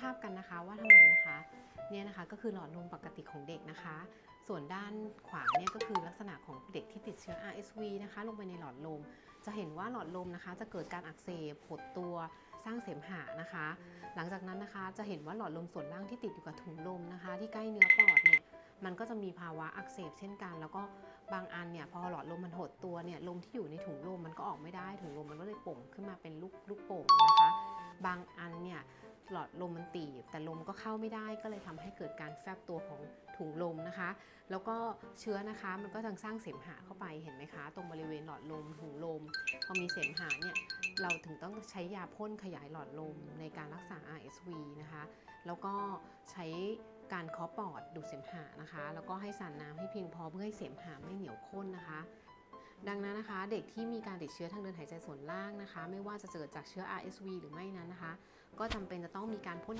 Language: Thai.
ภาพกันนะคะว่าทำไมนะคะเนี่ยนะคะก็คือหลอดลมปกติของเด็กนะคะ ส่วนด้านขวาเนี่ยก็คือลักษณะของเด็กที่ติดเชื้อ RSV นะคะลงไปในหลอดลม จะเห็นว่าหลอดลมนะคะ จะเกิดการอักเสบหดตัวสร้างเสมหะนะคะ หลังจากนั้นนะคะจะเห็นว่าหลอดลมส่วนล่างที่ติดอยู่กับถุงลมนะคะ ที่ใกล้เนื้อปอดเนี่ยมันก็จะมีภาวะอักเสบเช่นกัน แล้วก็บางอันเนี่ยพอหลอดลมมันหดตัวเนี่ยลมที่อยู่ในถุงลมมันก็ออกไม่ได้ถุงลมมันก็เลยโป่งขึ้นมาเป็นลูกลูกโป่งนะคะ บาง หลอดลมมันตีบ แต่ลมก็เข้าไม่ได้ก็เลยทำให้เกิดการแฟบตัวของถุงลมนะคะ แล้วก็เชื้อนะคะมันก็จะสร้างเสมหะเข้าไปเห็นไหมคะ ตรงบริเวณหลอดลมถุงลม พอมีเสมหะเนี่ยเราถึงต้องใช้ยาพ่นขยายหลอดลมในการรักษา RSV นะคะ แล้วก็ใช้การเคาะปอดดูดเสมหะนะคะ แล้วก็ให้สารน้ำให้เพียงพอเพื่อให้เสมหะไม่เหนียวข้นนะคะ ดังนั้นนะคะ เด็กที่มีการติดเชื้อทางเดินหายใจส่วนล่างนะคะ ไม่ว่าจะเกิดจากเชื้อ RSV หรือไม่นั้นนะคะ ก็จำเป็นจะต้องมีการพ่นยา